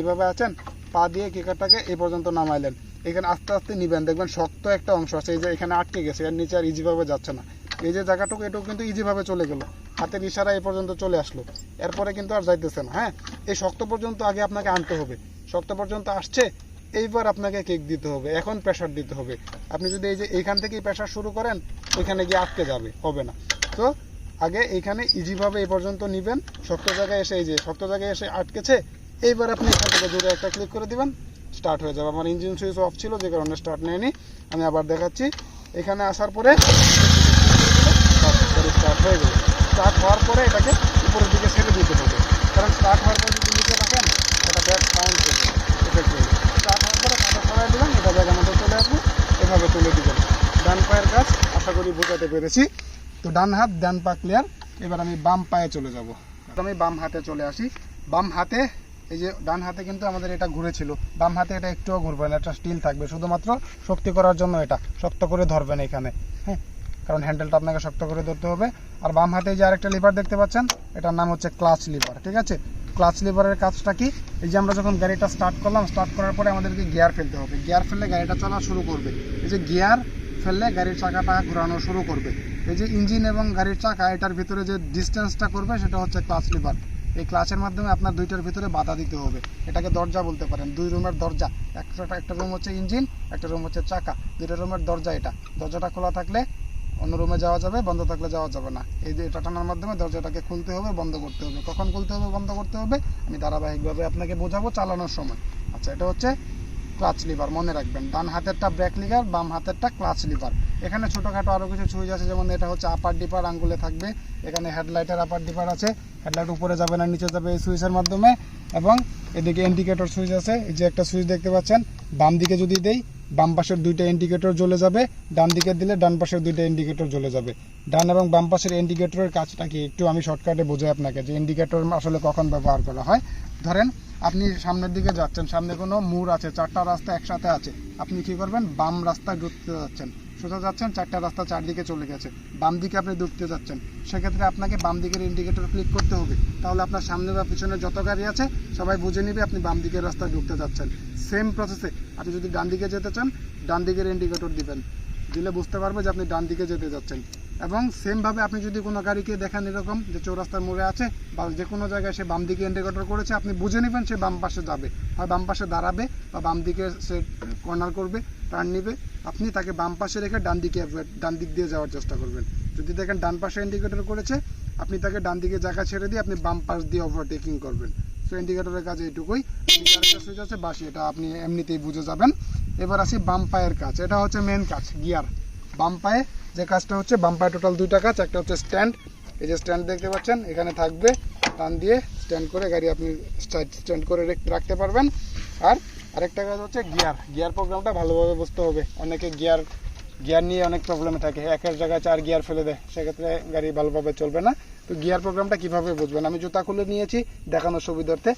এইভাবে আছেন, পা দিয়ে কিকারটাকে এই পর্যন্ত নামাইলেন। এখানে আস্তে আস্তে নিবেন, দেখবেন শক্ত একটা অংশ আছে, এই যে এখানে আটকে গেছে, এর নিচে আর ইজিভাবে যাচ্ছে না। এই যে জায়গাটুকু, এটুকু কিন্তু ইজিভাবে চলে গেল। হাতের ইশারা এই পর্যন্ত চলে আসলো। এরপরে কিন্তু আর যাইতেছে না হ্যাঁ? এই শক্ত পর্যন্ত আগে আপনাকে আনতে হবে। শক্ত পর্যন্ত আসছে, এইবার আপনাকে কেক দিতে হবে। এখন প্রেশার দিতে হবে। আপনি যদি এই যে এইখান থেকেই প্রেশার শুরু করেন, ওইখানে গিয়ে আটকে যাবে, হবে না। তো আগে এইখানে ইজিভাবে এই পর্যন্ত নিবেন। শক্ত জায়গায় এসে এই যে শক্ত জায়গায় এসে আটকেছে এইবার আপনি এখান থেকে জোরে একটা ক্লিক করে দিবেন স্টার্ট হয়ে যাবে। আমার ইঞ্জিন সুইচ অফ ছিল, যে কারণে স্টার্ট নেয়নি। আমি আবার দেখাচ্ছি। এখানে আসার পরে স্টার্ট হয়ে গেল। স্টার্ট হওয়ার পরে এটাকে উপরের দিকে ছেড়ে দিতে হবে। কারণ স্টার্ট হওয়ার পরে যদি নিচে রাখেন এটা ব্যাক সাউন্ড করবে এফেক্ট করবে স্টার্ট হওয়ার পরে কাটা সরাই দেবেন, এটা জায়গা মতো চলে আসবে। এভাবে তুলে দিবেন। ডান পায়ের কাজ, আশা করি বোঝাতে পেরেছি। তো ডান হাত, ডান পা ক্লিয়ার এবার আমি বাম পায়ে চলে যাব। আমি বাম হাতে চলে আসি। বাম হাতে এই যে ডান হাতে কিন্তু আমাদের এটা ঘুরেছিল। বাম হাতে এটা একটুও ঘুরবে না, এটা স্টিল থাকবে। শুধুমাত্র শক্তি করার জন্য এটা, শক্ত করে ধরবেন এখানে হ্যাঁ? কারণ হ্যান্ডেলটা আপনাকে শক্ত করে ধরতে হবে। আর বাম হাতে যে আরেকটা লিভার দেখতে পাচ্ছেন, এটার নাম হচ্ছে ক্লাচ লিভার ঠিক আছে? ক্লাচ লিভারের কাজটা কি? এই যে আমরা যখন গাড়িটা স্টার্ট করলাম স্টার্ট করার পরে আমাদেরকে গিয়ার ফেলতে হবে। গিয়ার ফেললে গাড়িটা চলা শুরু করবে। এই যে গিয়ার ফেললে গাড়ির চাকাটা ঘোরানো শুরু করবে। এই যে ইঞ্জিন এবং গাড়ির চাকা, এটার ভিতরে যে ডিস্টেন্সটা করবে, সেটা হচ্ছে ক্লাচ লিভার এই ক্লাচের মাধ্যমে আপনার দুইটার ভিতরে বাধা দিতে হবে। এটাকে দরজা বলতে পারেন। দুই রুমের দরজা। একটা একটা রুম হচ্ছে ইঞ্জিন, একটা রুম হচ্ছে চাকা। দুইটা রুমের দরজা এটা। দরজাটা খোলা থাকলে অন্য রুমে যাওয়া যাবে, বন্ধ থাকলে যাওয়া যাবে না। এই যে এটা টানার মাধ্যমে দরজাটাকে খুলতে হবে, বন্ধ করতে হবে। কখন খুলতে হবে, বন্ধ করতে হবে, আমি ধারাবাহিকভাবে আপনাকে বোঝাবো চালানোর সময়। আচ্ছা এটা হচ্ছে ক্লাচ লিভার, মনে রাখবেন। ডান হাতেরটা ব্রেক লিভার, বাম হাতেরটা ক্লাচ লিভার। এখানে ছোটোখাটো আরও কিছু সুইচ আছে, যেমন এটা হচ্ছে আপার ডিপার আঙ্গুলে থাকবে। এখানে হেডলাইটের আপার ডিপার আছে। হেডলাইট উপরে যাবে না, নিচে যাবে এই সুইচের মাধ্যমে। এবং এদিকে ইন্ডিকেটর সুইচ আছে, এই যে একটা সুইচ দেখতে পাচ্ছেন, বাম দিকে যদি দেই, বাম পাশের দুইটা ইন্ডিকেটর জ্বলে যাবে। ডান দিকে দিলে ডান পাশের দুইটা ইন্ডিকেটর জ্বলে যাবে। ডান এবং বাম পাশের ইন্ডিকেটরের কাজটা কি? একটু আমি শর্টকাটে বোঝাই আপনাকে যে ইন্ডিকেটর আসলে কখন ব্যবহার করা হয়। ধরেন, আপনি সামনের দিকে যাচ্ছেন, সামনে কোনো মোড় আছে, চারটা রাস্তা একসাথে আছে। আপনি কি করবেন? বাম রাস্তায় ঢুকতে যাচ্ছেন। সোজা যাচ্ছেন, চারটা রাস্তা চারদিকে চলে গেছে। বাম দিকে আপনি ঢুকতে যাচ্ছেন। সেক্ষেত্রে আপনাকে বাম দিকের ইন্ডিকেটর ক্লিক করতে হবে। তাহলে আপনার সামনে বা পিছনে যত গাড়ি আছে, সবাই বুঝে নিবে আপনি বাম দিকের রাস্তায় ঢুকতে যাচ্ছেন। সেম প্রসেসে আপনি যদি ডান দিকে যেতে চান, ডান দিকের ইন্ডিকেটর দিবেন। দিলে বুঝতে পারবে যে আপনি ডান দিকে যেতে যাচ্ছেন। এবং সেমভাবে আপনি যদি কোনো গাড়িকে দেখেন এরকম যে চৌরাস্তার মোড়ে আছে বা যে কোনো জায়গায় সে বাম দিকে ইন্ডিকেটর করেছে, আপনি বুঝে নেবেন সে বাম পাশে যাবে হয় বাম পাশে দাঁড়াবে বা বাম দিকে সে কর্নার করবে টার্ন নেবে। আপনি তাকে বাম পাশে রেখে ডান দিকে ডান দিক দিয়ে যাওয়ার চেষ্টা করবেন। যদি দেখেন ডান পাশে ইন্ডিকেটর করেছে, আপনি তাকে ডান দিকে জায়গা ছেড়ে দিয়ে আপনি বাম পাশ দিয়ে ওভারটেকিং করবেন। সো ইন্ডিকেটরের কাজ এইটুকুই। সুইচ আছে বাসি এটা আপনি এমনিতেই বুঝে যাবেন। এবার আসি বাম পায়ের কাজ, এটা হচ্ছে মেন কাজ গিয়ার বাম পায়ে, যে কাজটা হচ্ছে, বাম পায়ে টোটাল দুইটা কাজ, একটা হচ্ছে স্ট্যান্ড এই যে স্ট্যান্ড দেখতে পাচ্ছেন, এখানে থাকবে, টান দিয়ে স্ট্যান্ড করে গাড়ি আপনি স্ট্যান্ড করে রেখ- রাখতে পারবেন। আর আরেকটা কাজ হচ্ছে গিয়ার গিয়ার প্রোগ্রামটা ভালোভাবে বুঝতে হবে। অনেকে গিয়ার গিয়ার নিয়ে অনেক প্রবলেমে থাকে। একের জায়গায় চার গিয়ার ফেলে দেয়। সেক্ষেত্রে গাড়ি ভালোভাবে চলবে না। তো গিয়ার প্রোগ্রামটা কীভাবে বুঝবেন? আমি জুতা খুলে নিয়েছি দেখানোর সুবিধার্থে।